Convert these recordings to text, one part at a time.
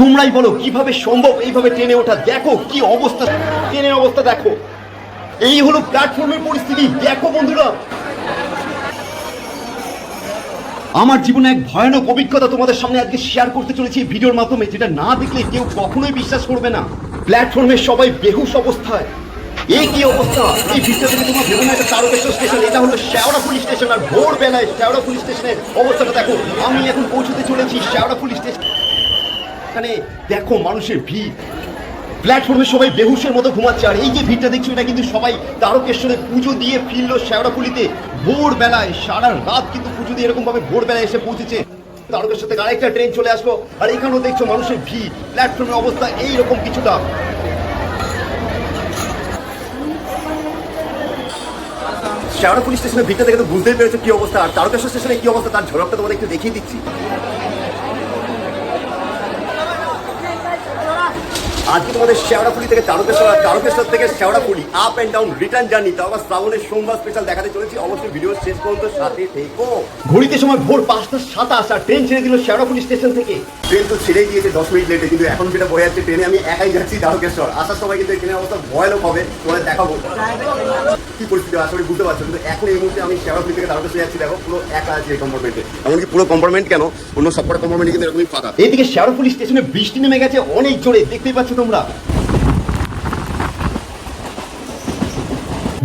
তোমরাই বলো, কীভাবে সম্ভব এইভাবে ট্রেনে ওঠা? দেখো কি অবস্থা। ট্রেনের অবস্থা দেখো। এই হলো প্ল্যাটফর্মের পরিস্থিতি। দেখো বন্ধুরা। আমার জীবনে এক ভয়ানক অভিজ্ঞতা তোমাদের সামনে আজকে শেয়ার করতে চলেছি এই ভিডিওর মাধ্যমে, যেটা না দেখলে কেউ কখনোই বিশ্বাস করবে না। প্ল্যাটফর্মে সবাই বেহুশ অবস্থায়। এই কি অবস্থা? এই ভিডিও থেকে তোমরা ভেবো না এটা তারকেশ্বর স্টেশন। এটা হলো শেওড়া পুলিশ স্টেশন। আর ভোর বেলায় শেওড়া পুলিশ স্টেশনের অবস্থাটা দেখো। আমি এখন পৌঁছতে চলেছি শেওড়া পুলিশ স্টেশন এখানে দেখো মানুষের ভিড়। প্ল্যাটফর্মে সবাই বেহুশের মতো ঘুমাচ্ছে। আর এই যে ভিড়টা দেখছ, এটা কিন্তু সবাই তারকেশ্বরে পুজো দিয়ে ফিরলো শেওড়াপুলিতে ভোর বেলায় সারা রাত কিন্তু পুজো দিয়ে এরকম ভাবে ভোর বেলায় এসে পৌঁছেছে। তারকেশ্বর থেকে আরেকটা ট্রেন চলে আসলো। আর এখানেও দেখছ মানুষের ভিড়। প্ল্যাটফর্মের অবস্থা এইরকম কিছুটা। শেওড়া পুলিশ স্টেশনের ভিড়টা দেখে তো বুঝতেই পেরেছ কি অবস্থা। আর তারকেশ্বর স্টেশনে কি অবস্থা, তার ঝলকটা তোমাদের একটু দেখিয়ে দিচ্ছি। আজকে তোমাদের শেওড়াফুলি থেকে তারকেশ্বর আর তারকেশ্বর থেকে Sheoraphuli up and down return journey তাও আবার শ্রাবণের সোমবার স্পেশাল দেখাতে চলেছি। অবশ্যই ভিডিও শেষ পর্যন্ত সাথে থেকো। ঘড়িতে সময় ভোর পাঁচটা সাতাশ আর ট্রেন ছেড়ে দিল শেওড়াফুলি স্টেশন থেকে। ট্রেন তো ছেড়েই দিয়েছে দশ মিনিট লেটে কিন্তু এখন যেটা বয়ে যাচ্ছে ট্রেনে আমি একাই যাচ্ছি তারকেশ্বর। আসার সময় কিন্তু ট্রেনের অবস্থা ভয়ানক হবে তোমাদের দেখাবো। কি পরিস্থিতি আসলে বুঝতে পারছ কিন্তু এখন এই মুহূর্তে আমি শেওড়াফুলি থেকে তারকেশ্বর যাচ্ছি দেখো পুরো একা আছি এই কম্পার্টমেন্টে এমনকি পুরো কম্পার্টমেন্ট কেন? অন্য সবকটা কম্পার্টমেন্ট কিন্তু এরকমই ফাঁকা। এইদিকে শেওড়াফুলি স্টেশনে বৃষ্টি নেমে গেছে অনেক জোরে দেখতেই পাচ্ছ তোমরা?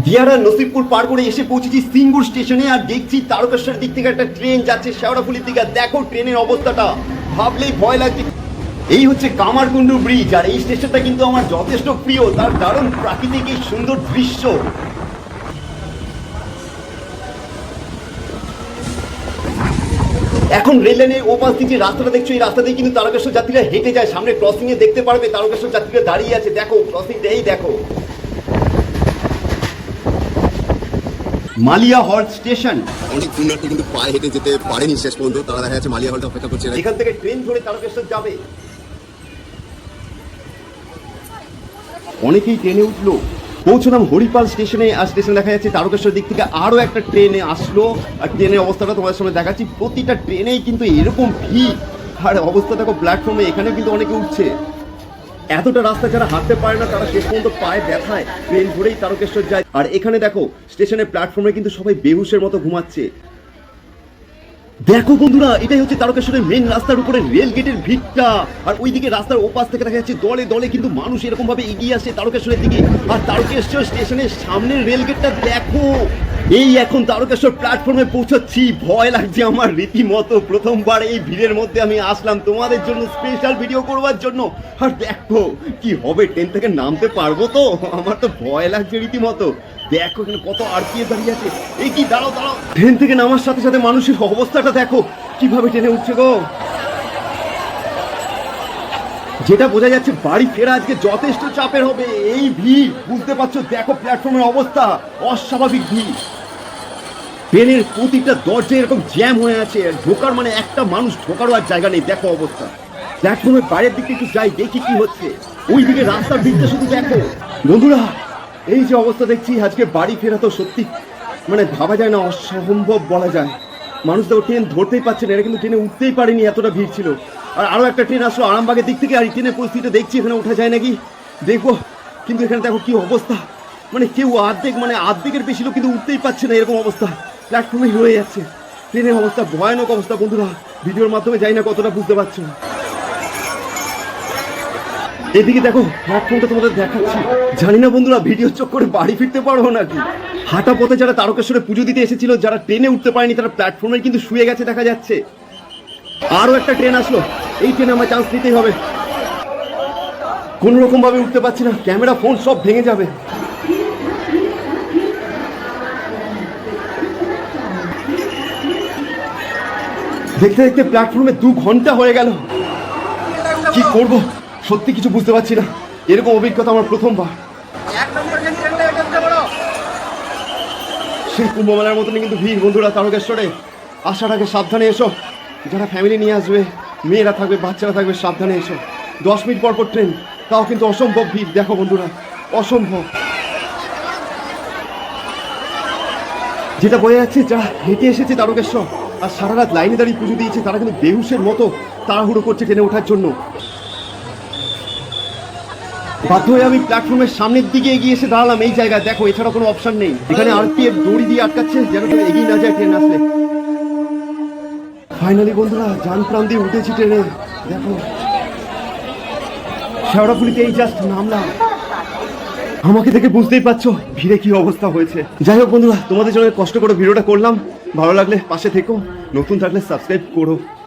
দিয়ারা নসিবপুর পার করে এসে পৌঁছেছি সিঙ্গুর স্টেশনে আর দেখছি তারকেশ্বর দিক থেকে একটা ট্রেন যাচ্ছে শেওড়াফুলির দিকে। দেখো ট্রেনের অবস্থাটা। ভাবলেই ভয় লাগছে। এই হচ্ছে কামারকুণ্ডু ব্রিজ, আর এই স্টেশনটা কিন্তু আমার যথেষ্ট প্রিয়। তার কারণ প্রাকৃতিক এই সুন্দর দৃশ্য। এখন রেল লাইনের ওপাশ দিয়ে যে রাস্তাটা দেখছ এই রাস্তা দিয়ে কিন্তু তারকেশ্বর যাত্রীরা হেঁটে যায়। সামনে ক্রসিং এ দেখতে পারবে তারকেশ্বর যাত্রীরা দাঁড়িয়ে আছে। দেখো ক্রসিং এই দেখো। মালিয়া হল স্টেশন। অনেক পুণ্যার্থী কিন্তু পায়ে হেঁটে যেতে পারেনি শেষ পর্যন্ত। তারা দেখা যাচ্ছে মালিয়া হলটা অপেক্ষা করছে। এখান থেকে ট্রেন ধরে তারকেশ্বর যাবে। অনেকেই ট্রেনে উঠল। পৌঁছলাম হরিপাল স্টেশনে, আর স্টেশন দেখা যাচ্ছে তারকেশ্বর দিক থেকে আরও একটা ট্রেনে আসলো। আর ট্রেনের অবস্থাটা তোমাদের সামনে দেখাচ্ছি। প্রতিটা ট্রেনেই কিন্তু এরকম ভিড়। আর অবস্থা দেখো প্ল্যাটফর্মে এখানেও কিন্তু অনেকে উঠছে। এতটা রাস্তা যারা হাঁটতে পারে না, তারা শেষ পর্যন্ত পায়ে ব্যথায়। ট্রেন ধরেই তারকেশ্বর যায়। আর এখানে দেখো, স্টেশনের প্ল্যাটফর্মে কিন্তু সবাই বেহুশের মতো ঘুমাচ্ছে। দেখো বন্ধুরা, এটাই হচ্ছে তারকেশ্বরের মেন রাস্তার উপরে রেল গেটের ভিড়টা। আর ওইদিকে রাস্তার ওপাশ থেকে দেখা যাচ্ছে দলে দলে কিন্তু মানুষ এরকম ভাবে এগিয়ে আসে তারকেশ্বরের দিকে। আর তারকেশ্বর স্টেশনের সামনের রেল গেটটা দেখো এই এখন তারকেশ্বর প্ল্যাটফর্মে পৌঁছাচ্ছি। ভয় লাগছে আমার রীতিমতো। প্রথমবার এই ভিড়ের মধ্যে আমি আসলাম। তোমাদের জন্য স্পেশাল ভিডিও করবার জন্য। আর দেখো, কি হবে? ট্রেন থেকে নামতে পারব তো? আমার তো ভয় লাগছে রীতিমতো। দেখো এখানে কত আটকিয়ে দাঁড়িয়ে আছে। এই কি, দাঁড়াও দাঁড়াও। ট্রেন থেকে নামার সাথে সাথে মানুষের অবস্থাটা দেখো। কীভাবে ট্রেনে উঠছে গো? যেটা বোঝা যাচ্ছে বাড়ি ফেরা আজকে যথেষ্ট চাপের হবে। এই ভিড়, বুঝতে পারছ? দেখো প্ল্যাটফর্মের অবস্থা। অস্বাভাবিক ভিড়। ট্রেনের প্রতিটা দরজা এরকম জ্যাম হয়ে আছে ঢোকার মানে একটা মানুষ ঢোকারও আর জায়গা নেই, দেখো অবস্থা। প্ল্যাটফর্মের বাইরের দিকে একটু যাই, দেখি কি হচ্ছে। ওই দিকে রাস্তার দিকটা শুধু দেখো। বন্ধুরা, এই যে অবস্থা দেখছি, আজকে বাড়ি ফেরা তো সত্যি মানে ভাবা যায় না, অসম্ভব বলা যায়। মানুষ তো ট্রেন ধরতেই পারছে না, এরা কিন্তু ট্রেনে উঠতেই পারেনি, এতটা ভিড় ছিল। আর আরও একটা ট্রেন আসলো, আরামবাগের দিক থেকে, আর এই ট্রেনের পরিস্থিতি দেখছি, এখানে ওঠা যায় নাকি? দেখব। কিন্তু এখানে দেখো কি অবস্থা। মানে কেউ অর্ধেক মানে অর্ধেকের বেশি লোক কিন্তু উঠতেই পারছে না, এরকম অবস্থা। প্ল্যাটফর্মে রয়ে যাচ্ছে ট্রেনের অবস্থা ভয়ানক অবস্থা, বন্ধুরা। ভিডিওর মাধ্যমে যাই না কতটা বুঝতে পারছ। এদিকে দেখো প্ল্যাটফর্মটা তোমাদের দেখাচ্ছি। জানি না বন্ধুরা, ভিডিও চোখ করে বাড়ি ফিরতে পারব নাকি? হাঁটা পথে যারা তারকেশ্বরে পুজো দিতে এসেছিল, যারা ট্রেনে উঠতে পারেনি, তারা প্ল্যাটফর্মে কিন্তু শুয়ে গেছে, দেখা যাচ্ছে। আরও একটা ট্রেন আসলো। এই ট্রেনে আমার চান্স নিতেই হবে। কোনো রকম ভাবে উঠতে পারছি না। ক্যামেরা, ফোন সব ভেঙে যাবে। দেখতে দেখতে প্ল্যাটফর্মে দু ঘণ্টা হয়ে গেল। কি করব? সত্যি কিছু বুঝতে পারছি না। এরকম অভিজ্ঞতা আমার প্রথমবার। সেই কুম্ভ মেলার মতনই কিন্তু ভিড় বন্ধুরা তারকেশ্বরে। আসার সাবধানে এসো। যারা ফ্যামিলি নিয়ে আসবে, মেয়েরা থাকবে, বাচ্চারা থাকবে, সাবধানে এসো। দশ মিনিট পর পর ট্রেন তাও কিন্তু অসম্ভব ভিড়। দেখো বন্ধুরা, অসম্ভব। যেটা বোঝা যাচ্ছে যা হেঁটে এসেছে তারকেশ্বর আর সারা রাত লাইনে দাঁড়িয়ে পুজো দিয়েছে, তারা কিন্তু বেহুশের মতো তাড়াহুড়ো করছে ট্রেনে ওঠার জন্য। বাধ্য হয়ে আমি প্ল্যাটফর্মের সামনের দিকে এগিয়ে এসে দাঁড়ালাম এই জায়গায়। দেখো, এছাড়া কোনো অপশন নেই। এখানে আরপিএফ দড়ি দিয়ে আটকাচ্ছে, যেন এগিয়ে না যায় ট্রেন আসলে ফাইনালি বন্ধুরা, যান প্রাণ দিয়ে উঠেছি ট্রেনে। দেখো, শেওড়াফুলিতে এই জাস্ট নামলাম। আমাকে দেখে বুঝতেই পারছ, ভিড়ে কি অবস্থা হয়েছে। যাই হোক বন্ধুরা, তোমাদের জন্য কষ্ট করে ভিডিওটা করলাম। ভালো লাগলে পাশে থেকো। নতুন থাকলে সাবস্ক্রাইব করো।